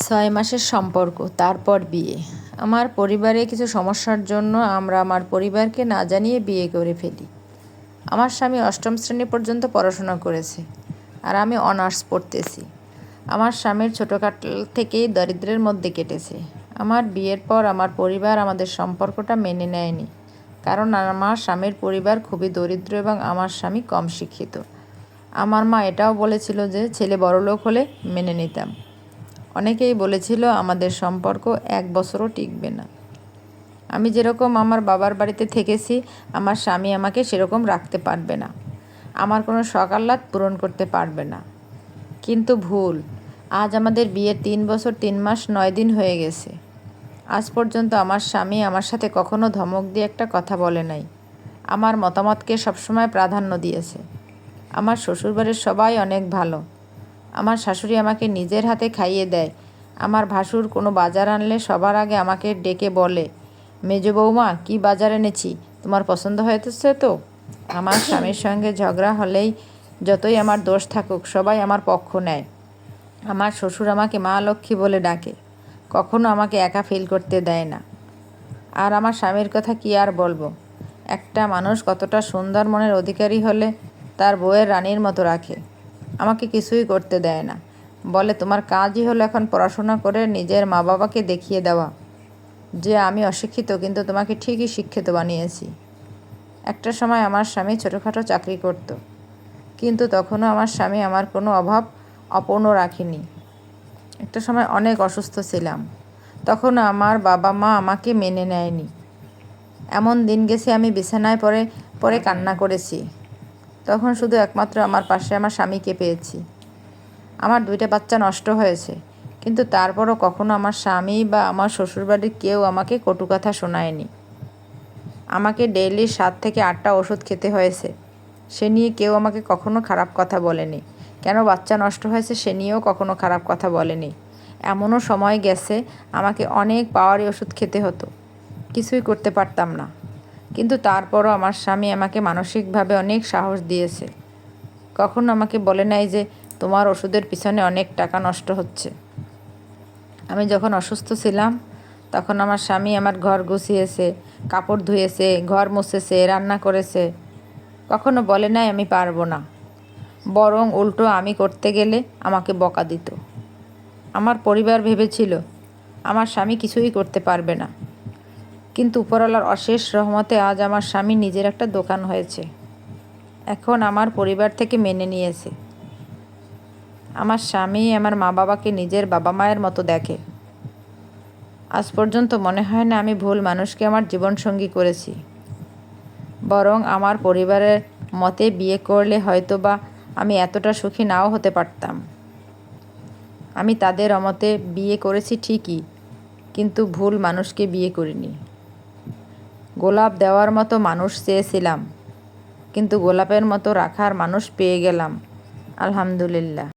ছয় মাসের সম্পর্ক, তারপর বিয়ে। আমার পরিবারে কিছু সমস্যার জন্য আমরা আমার পরিবারকে না জানিয়ে বিয়ে করে ফেলি। আমার স্বামী অষ্টম শ্রেণি পর্যন্ত পড়াশোনা করেছে আর আমি অনার্স পড়তেছি। আমার স্বামীর ছোটোখাট থেকেই দরিদ্রের মধ্যে কেটেছে। আমার বিয়ের পর আমার পরিবার আমাদের সম্পর্কটা মেনে নেয়নি, কারণ আমার স্বামীর পরিবার খুবই দরিদ্র এবং আমার স্বামী কম শিক্ষিত। আমার মা এটাও বলেছিল যে, ছেলে বড়লোক হলে মেনে নিতাম। অনেকেই বলেছিল, আমাদের সম্পর্ক এক বছরও টিকবে না। আমি যেরকম আমার বাবার বাড়িতে থেকেছি, আমার স্বামী আমাকে সেরকম রাখতে পারবে না। আমার কোনো সকাল্লাত পূরণ করতে পারবে না। কিন্তু ভুল, আজ আমাদের বিয়ের তিন বছর তিন মাস নয় দিন হয়ে গেছে। আজ পর্যন্ত আমার স্বামী আমার সাথে কখনো ধমক দিয়ে একটা কথা বলে নাই। আমার মতামতকে সবসময় প্রাধান্য দিয়েছে। আমার শ্বশুরবাড়ির সবাই অনেক ভালো। আমার শাশুড়ি আমাকে নিজের হাতে খাইয়ে দেয়। আমার ভাসুর কোনো বাজার আনলে সবার আগে আমাকে ডেকে বলে, মেজ বৌমা, কী বাজার এনেছি? তোমার পছন্দ হয়েছে তো? আমার স্বামীর সঙ্গে ঝগড়া হলেই যতই আমার দোষ থাকুক, সবাই আমার পক্ষ নেয়। আমার শ্বশুর আমাকে মা লক্ষ্মী বলে ডাকে, কখনো আমাকে একা ফিল করতে দেয় না। আর আমার স্বামীর কথা কি আর বলব? একটা মানুষ কতটা সুন্দর মনের অধিকারী হলে তার বউয়ের রানীর মতো রাখে। আমাকে কিছুই করতে দেয় না। বলে, তোমার কাজই হলো এখন পড়াশোনা করে নিজের মা বাবাকে দেখিয়ে দেওয়া। যে আমি অশিক্ষিত, কিন্তু তোমাকে ঠিকই শিক্ষিত বানিয়েছি। একটা সময় আমার স্বামী ছোটোখাটো চাকরি করত, কিন্তু তখনও আমার স্বামী আমার কোনো অভাব অপূর্ণ রাখেনি। একটা সময় অনেক অসুস্থ ছিলাম। তখন আমার বাবা মা আমাকে মেনে নেয়নি। এমন দিন গেছে আমি বিছানায় পরে পরে কান্না করেছি। তখন শুধু একমাত্র আমার পাশে আমার স্বামীকে পেয়েছি। আমার দুইটা বাচ্চা নষ্ট হয়েছে, কিন্তু তারপরও কখনো আমার স্বামী বা আমার শ্বশুরবাড়ির কেউ আমাকে কটু কথা শোনায়নি। আমাকে ডেইলি সাত থেকে আটটা ওষুধ খেতে হয়েছে, সে নিয়ে কেউ আমাকে কখনো খারাপ কথা বলেনি। কেন বাচ্চা নষ্ট হয়েছে সে নিয়েও কখনো খারাপ কথা বলেনি। এমনও সময় গেছে, আমাকে অনেক পাওয়ারি ওষুধ খেতে হতো। কিছুই করতে পারতাম না। কিন্তু তারপরও আমার স্বামী আমাকে মানসিকভাবে অনেক সাহস দিয়েছে। কখনো আমাকে বলে নাই যে তোমার ওষুধের পিছনে অনেক টাকা নষ্ট হচ্ছে। আমি যখন অসুস্থ ছিলাম, তখন আমার স্বামী আমার ঘর গুছিয়েছে, কাপড় ধুয়েছে, ঘর মুছেছে, রান্না করেছে। কখনো বলে নাই আমি পারব না। বরং উল্টো আমি করতে গেলে আমাকে বকা দিত। আমার পরিবার ভেবেছিল, আমার স্বামী কিছুই করতে পারবে না। কিন্তু উপরওয়ালার অশেষ রহমতে আজ আমার স্বামী নিজের একটা দোকান হয়েছে। এখন আমার পরিবার থেকে মেনে নিয়েছে। আমার স্বামী আমার মা বাবাকে নিজের বাবা মায়ের মতো দেখে। আজ পর্যন্ত মনে হয় না আমি ভুল মানুষকে আমার জীবনসঙ্গী করেছি। বরং আমার পরিবারের মতে বিয়ে করলে হয়তো বা আমি এতটা সুখী নাও হতে পারতাম। আমি তাদের অমতে বিয়ে করেছি ঠিকই, কিন্তু ভুল মানুষকে বিয়ে করিনি। গোলাপ দেওয়ার মতো মানুষ চেয়েছিলাম কিন্তু গোলাপের মতো রাখার মানুষ পেয়ে গেলাম। আলহামদুলিল্লাহ।